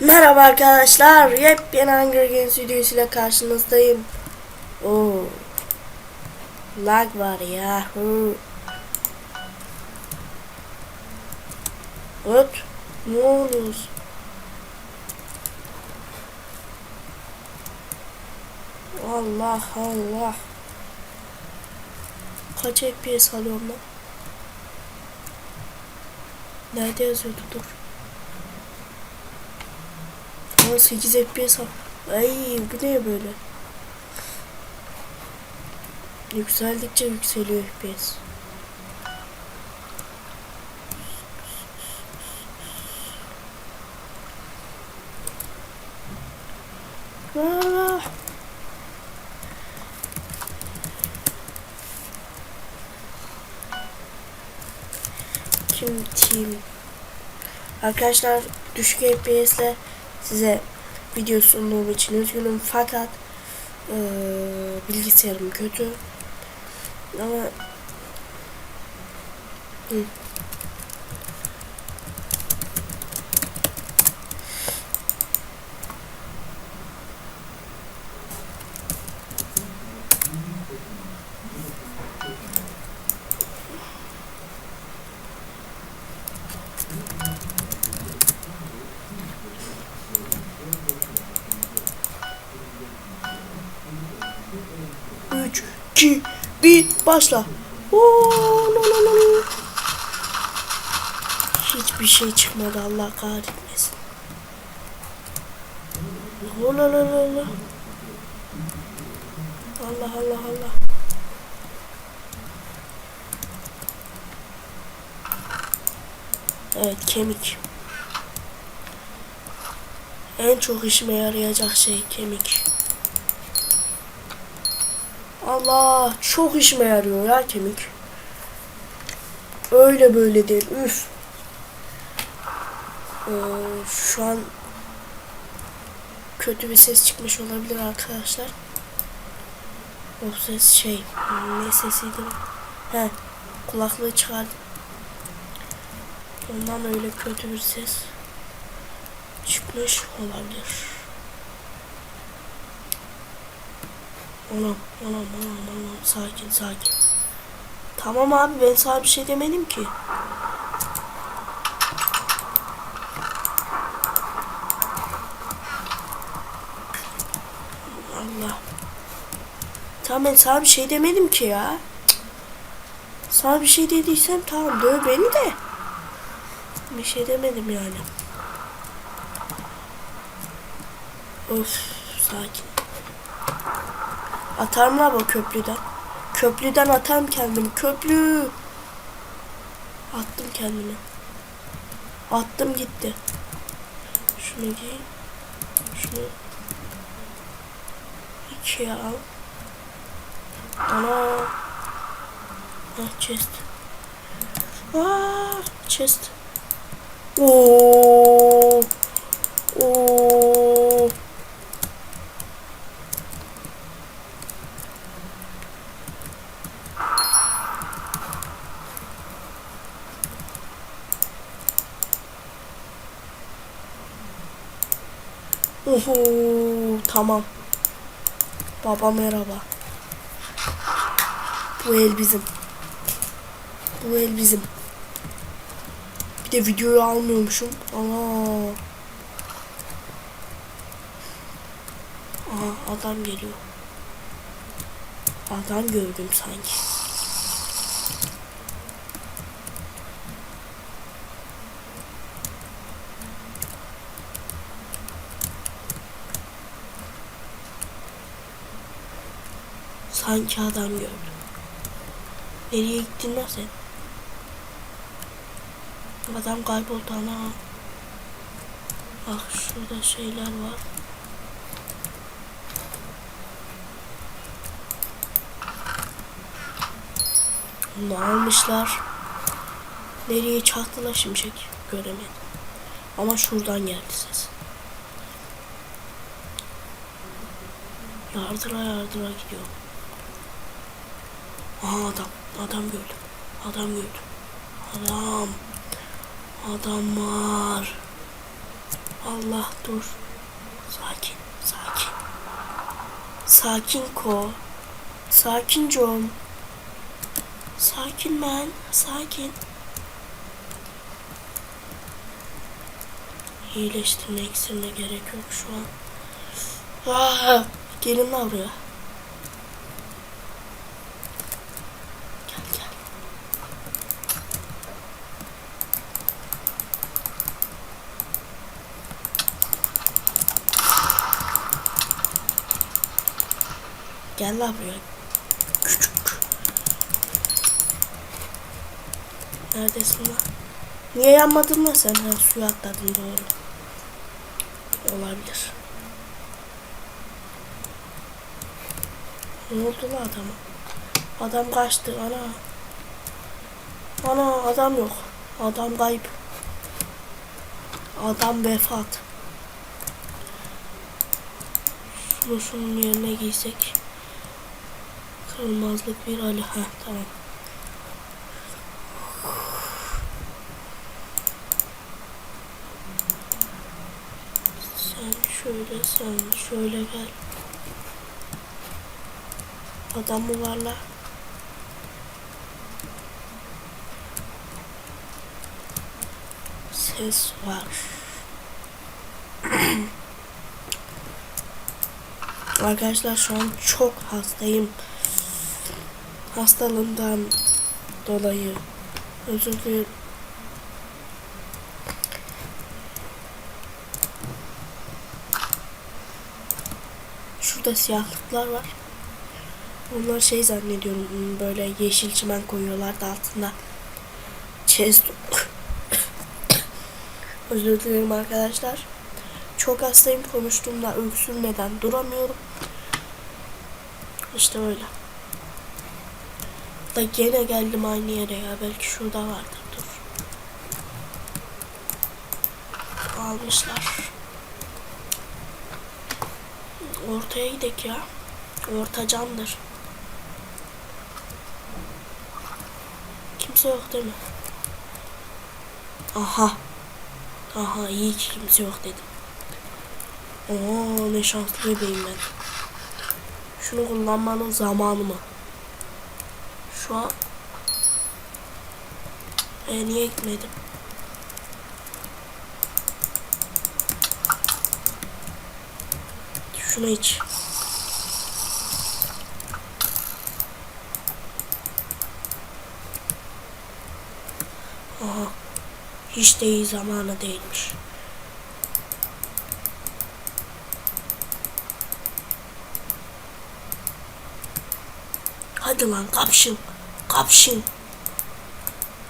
Merhaba arkadaşlar. Yepyeni Hunger Games videosuyla karşınızdayım. Oo. Lag var ya. Evet. Ne oluyoruz? Allah Allah. Kaç FPS alıyorum lan? Nerede yazıyordu dur. Aa 8 FPS. Ay bu ne böyle? Yükseldikçe yükseliyor FPS. Aa! Kim team? Arkadaşlar düşük FPS ile size video sunduğum için üzgünüm fakat eee, bilgisayarım kötü ama Hı. Üç, iki, bir, başla. Oo, la, la, la. Hiçbir şey çıkmadı Allah kahretmesin. La, la, la. Allah Allah Allah. Evet kemik. En çok işime yarayacak şey kemik. Allah çok işime yarıyor ya kemik. Öyle böyle değil. Üf. Ee, şu an kötü bir ses çıkmış olabilir arkadaşlar. O ses şey ne sesiydi? He kulaklığı çıkardım. Ondan öyle kötü bir ses çıkmış olabilir. Anam, anam, anam, anam. Sakin, sakin. Tamam abi ben sana bir şey demedim ki. Allah. Tamam ben sana bir şey demedim ki ya. Sana bir şey dediysem tamam döv beni de. Bir şey demedim yani. Of sakin. Atarım la bu köprüden. Köprüden atarım kendimi. Köprü. Attım kendimi. Attım gitti. Şunu giy. Şunu. İkiye al. Ana. Ah chest. Aa, chest. Oo. Oho, tamam. Baba merhaba. Bu el bizim. Bu el bizim. Bir de videoyu almıyormuşum. Aa. Aha adam geliyor. Adam gördüm sanki. Sanki adam gördüm. Nereye gittin lan sen? Adam kayboldu ana. Bak şurada şeyler var. Ne almışlar? Nereye çaktılar şimşek? Göremedim. Ama şuradan geldi ses. Yardıra yardıra gidiyor. Aha adam. Adam gördüm. Adam gördüm. Adam. Adam var. Allah dur. Sakin, sakin. Sakin ko. Sakin John. Sakin ben, sakin. İyileştirme iksirine gerek yok şu an. Ah, gelin buraya. Gel gel. Gel lan buraya. Küçük. Neredesin lan? Niye yanmadın lan sen? Ha, suya atladın doğru. Olabilir. Ne oldu lan adama? Adam kaçtı ana. Ana adam yok. Adam kayıp. Adam vefat. Şunu şunun yerine giysek. Kırılmazlık bir Ali. Ha tamam. Sen şöyle sen şöyle gel. Adam mı var la? Ses var. Arkadaşlar şu an çok hastayım. Hastalığımdan dolayı özür dilerim. Şurada siyahlıklar var. Onlar şey zannediyorum böyle yeşil çimen koyuyorlar da altında çez Özür dilerim arkadaşlar. Çok hastayım konuştuğumda öksürmeden duramıyorum. İşte öyle. Da gene geldim aynı yere ya. Belki şurada vardır. Dur. Almışlar. Ortaya gidek ya. Orta candır. Kimse yok değil mi? Aha. Aha iyi ki kimse yok dedim. Oo ne şanslı bebeğim ben. Şunu kullanmanın zamanı mı? Şu an e, niye gitmedim? Şunu iç. Aha. Hiç de iyi zamanı değilmiş. Hadi lan kapşın. Kapşın.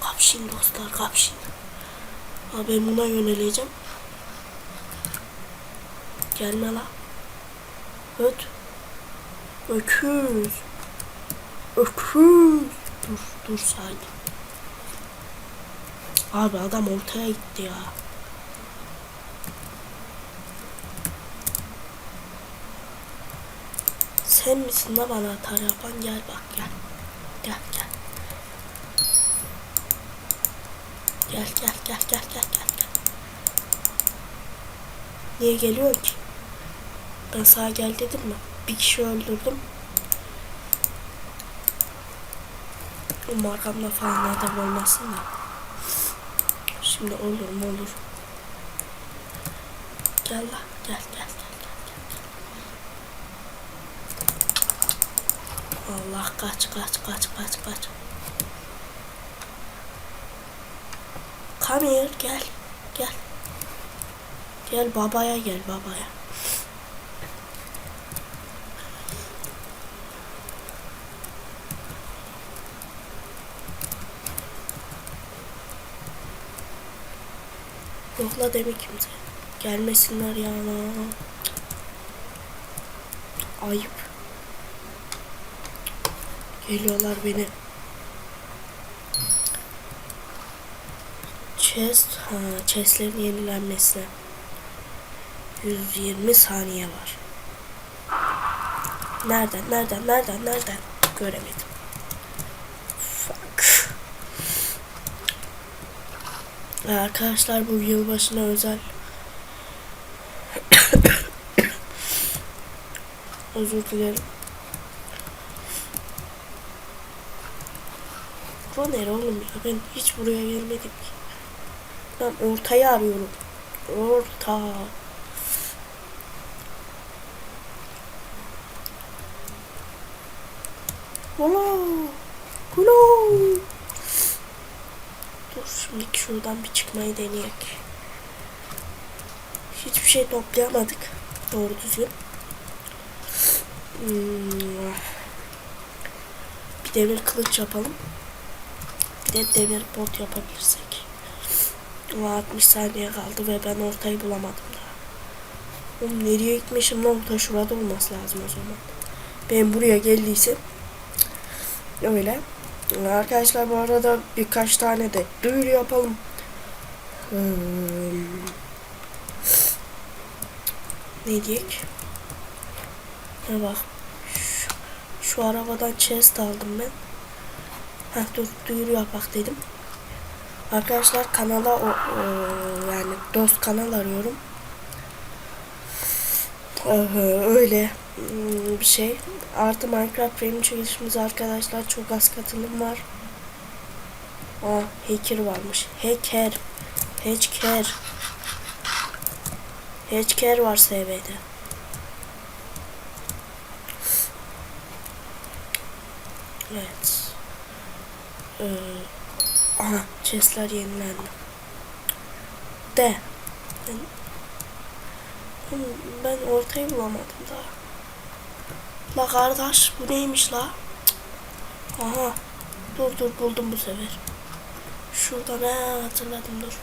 Kapşın dostlar kapşın. Ha ben buna yöneleceğim. Gelme la. Öt. Öküz. Öküz. Dur dur sakin. Abi adam ortaya gitti ya. Sen misin la bana atar yapan gel bak gel gel. Gel gel gel gel gel gel. Niye geliyor ki? Ben sana gel dedim mi? Bir kişi öldürdüm. Umarım arkamda falan adam olmasın da. Şimdi olur mu olur. Gel la gel gel gel gel. gel. Allah kaç kaç kaç kaç kaç. Come here gel gel. Gel babaya gel babaya. Yokla deme kimse. Gelmesinler ya. Ayıp. Geliyorlar beni. Chest, ha, chestlerin yenilenmesine 120 saniye var. Nereden, nereden, nereden, nereden? Göremedim. Fuck. Arkadaşlar bu yılbaşına özel özür dilerim. Bu ne oğlum ya ben hiç buraya gelmedim ki. Ben ortayı arıyorum. Orta. Hola. Hola. Dur şimdi şuradan bir çıkmayı deneyek. Hiçbir şey toplayamadık. Doğru düzgün. Hmm. Bir demir kılıç yapalım. Bir de demir bot yapabilirsek. Ama 60 saniye kaldı ve ben ortayı bulamadım daha. Oğlum nereye gitmişim lan? Orta şurada olması lazım o zaman. Ben buraya geldiysem öyle. Arkadaşlar bu arada birkaç tane de duyuru yapalım. Hmm. Ne diyek? Ne bak. Şu, şu arabadan chest aldım ben. Heh dur duyuru yapak dedim. Arkadaşlar kanala o, o, yani dost kanal arıyorum. Öyle hmm, bir şey. Artı Minecraft benim çekilişimiz arkadaşlar çok az katılım var. Aa hacker varmış. Hacker. Hacker. Hacker var SV'de. Evet. Ee, aha chestler yenilendi. De. Ben, ben ortayı bulamadım daha. La kardeş bu neymiş la? Aha. Dur dur buldum bu sefer. Şurada ne hatırladım dur.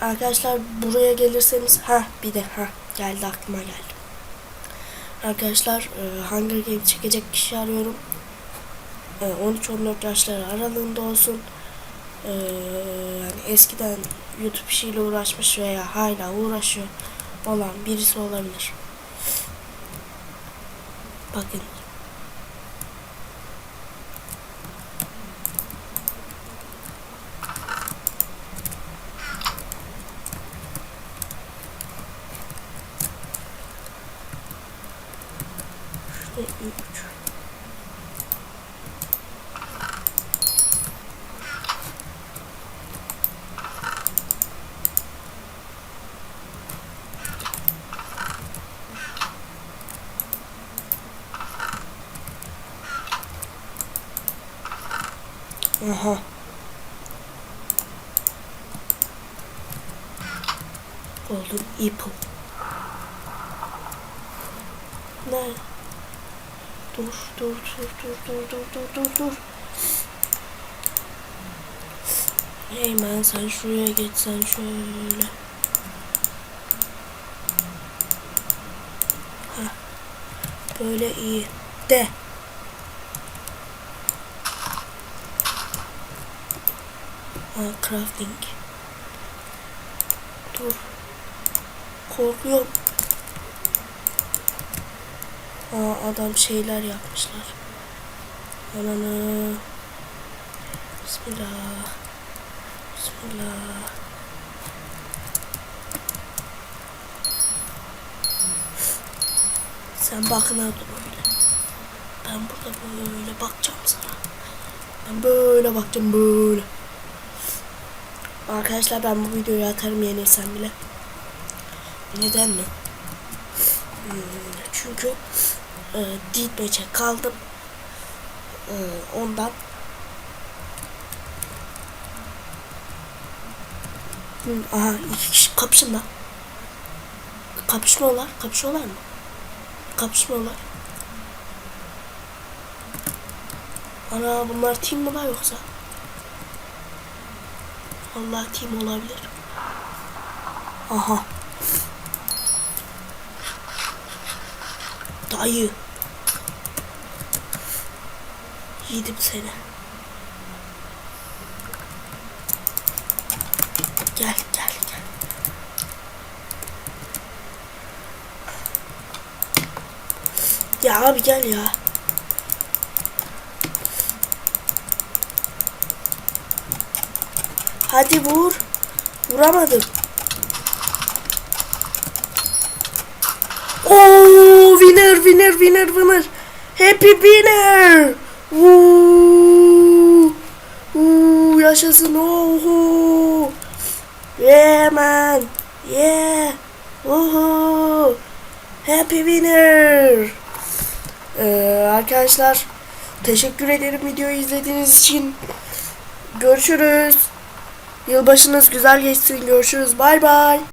Arkadaşlar buraya gelirseniz ha bir de ha geldi aklıma geldi. Arkadaşlar e, Hunger Games çekecek kişi arıyorum. Ee, 13-14 yaşları aralığında olsun. Ee, yani eskiden YouTube işiyle uğraşmış veya hala uğraşıyor olan birisi olabilir. Bakın. Şurada 3 Apple. Ne? Dur, dur, dur, dur, dur, dur, dur, dur, dur. Eymen sen şuraya geçsen şöyle. Heh. Böyle iyi. De. Aa, crafting. Dur. Korkuyorum. Aa, adam şeyler yapmışlar. Ananı. Bismillah. Bismillah. Sen bakın dur öyle. Ben burada böyle bakacağım sana. Ben böyle bakacağım böyle. Arkadaşlar ben bu videoyu atarım yenilsem bile. Neden mi? Hmm, çünkü e, Deathmatch'e kaldım. E, ondan Hmm, aha iki kişi kapışın da. Kapışmıyorlar. Kapışıyorlar mı? Kapışmıyorlar. Ana bunlar team mi la yoksa? Allah team olabilir. Aha. Dayı. Yedim seni. Gel gel gel. Ya abi gel ya. Hadi vur. Vuramadım. Oo! Winner winner winner. Happy winner. Woo. Woo, yaşasın. Oho. Yeah man. Yeah. Oho. Happy winner. Ee, arkadaşlar teşekkür ederim videoyu izlediğiniz için. Görüşürüz. Yılbaşınız güzel geçsin. Görüşürüz. Bay bay.